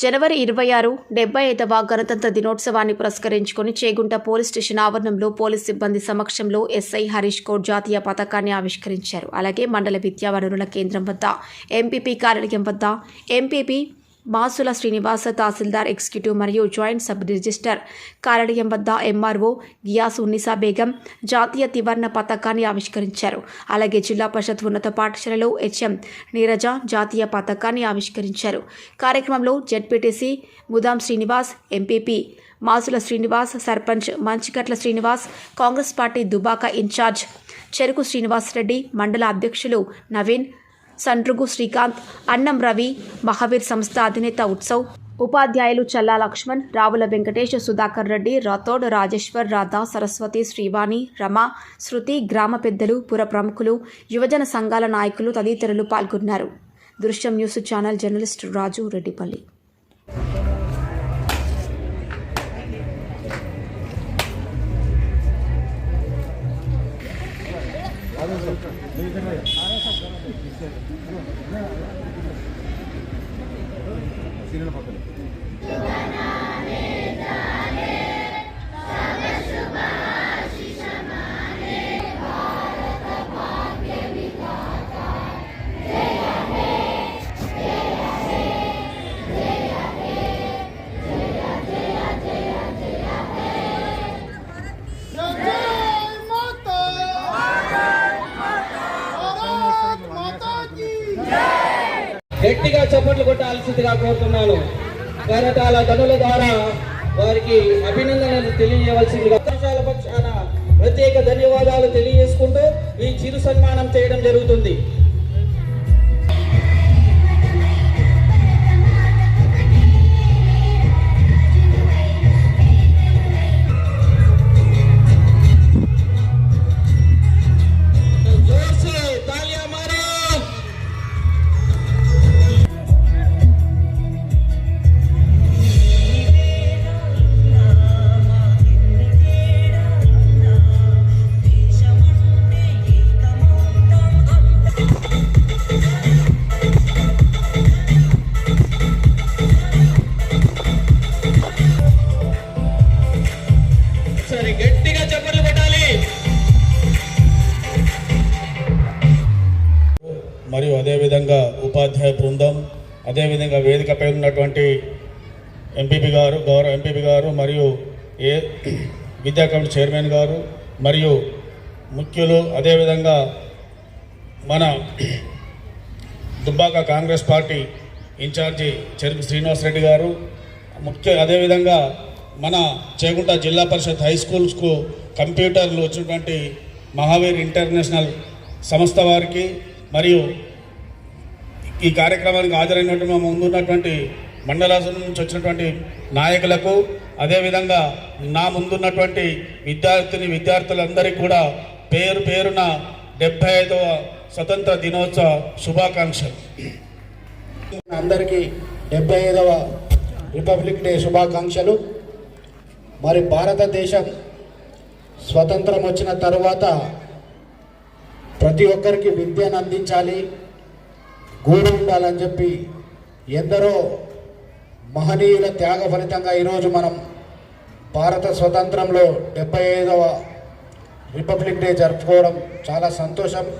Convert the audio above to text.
జనవరి ఇరవై ఆరు డెబ్బై ఐదవ గణతంత్ర దినోత్సవాన్ని పురస్కరించుకుని చేగుంట పోలీస్ స్టేషన్ ఆవరణంలో పోలీస్ సిబ్బంది సమక్షంలో ఎస్ఐ హరీష్ కౌర్ జాతీయ పతాకాన్ని ఆవిష్కరించారు. అలాగే మండల విద్యా వనరుల కేంద్రం వద్ద ఎంపీపీ కార్యాలయం వద్ద ఎంపీపీ మాసుల శ్రీనివాస తహసీల్దార్ ఎగ్జిక్యూటివ్ మరియు జాయింట్ సబ్ రిజిస్టర్ కార్యాలయం వద్ద ఎంఆర్ఓ గియాస్ ఉన్నిసా బేగం జాతీయ తివర్ణ పథకాన్ని ఆవిష్కరించారు. అలాగే జిల్లా పరిషత్ ఉన్నత పాఠశాలలో హెచ్ఎం నీరజ జాతీయ పథకాన్ని ఆవిష్కరించారు. కార్యక్రమంలో ZPTC Mudam Srinivas MPP Masula Srinivas sarpanch Manchikatla Srinivas Congress party Dubbaka in charge Cheruku Srinivas Reddy మండల అధ్యక్షులు నవీన్ సండ్రుగు శ్రీకాంత్ అన్నం రవి మహావీర్ సంస్థ అధినేత ఉత్సవ్ ఉపాధ్యాయులు చల్లా లక్ష్మణ్ రావుల వెంకటేష్ సుధాకర్ రెడ్డి రాథోడ్ రాజేశ్వర్ రాధా సరస్వతి శ్రీవాణి రమ శృతి గ్రామ పెద్దలు పుర ప్రముఖులు యువజన సంఘాల నాయకులు తదితరులు పాల్గొన్నారు. దృశ్యం news channel journalist Raju Reddipalli. Tiene los papeles. గట్టిగా చప్పట్లు కొట్టాల్సిందిగా కోరుతున్నాను. కరటాల తనుల ద్వారా వారికి అభినందనలు తెలియజేయవలసిందిగా అవకాశాల పక్షాన ప్రత్యేక ధన్యవాదాలు తెలియజేసుకుంటూ ఈ చిరు సన్మానం చేయడం జరుగుతుంది. మరియు అదేవిధంగా ఉపాధ్యాయ బృందం అదేవిధంగా వేదికపై ఉన్నటువంటి ఎంపీపీ గారు గౌరవ ఎంపీపీ గారు మరియు ఏ విద్యా కమిటీ చైర్మన్ గారు మరియు ముఖ్యులు అదేవిధంగా మన దుబ్బాక కాంగ్రెస్ పార్టీ ఇన్ఛార్జి చెరుకు శ్రీనివాస్ రెడ్డి గారు ముఖ్య అదేవిధంగా మన చేగుంట జిల్లా పరిషత్ హై స్కూల్స్కు కంప్యూటర్లు వచ్చినటువంటి మహావీర్ ఇంటర్నేషనల్ సంస్థ వారికి మరియు ఈ కార్యక్రమానికి హాజరైనటువంటి మా ముందున్నటువంటి మండలాసం నుంచి వచ్చినటువంటి నాయకులకు అదేవిధంగా నా ముందున్నటువంటి విద్యార్థిని విద్యార్థులందరికీ కూడా పేరు పేరున డెబ్బై ఐదవ స్వతంత్ర దినోత్సవ శుభాకాంక్షలు. అందరికీ డెబ్బై ఐదవ రిపబ్లిక్ డే శుభాకాంక్షలు. మరి భారతదేశం స్వతంత్రం వచ్చిన తర్వాత ప్రతి ఒక్కరికి విద్యను అందించాలి. గూడు ఉండాలని చెప్పి ఎందరో మహనీయుల త్యాగ ఫలితంగా ఈరోజు మనం భారత స్వతంత్రంలో డెబ్బై ఐదవ రిపబ్లిక్ డే జరుపుకోవడం చాలా సంతోషం.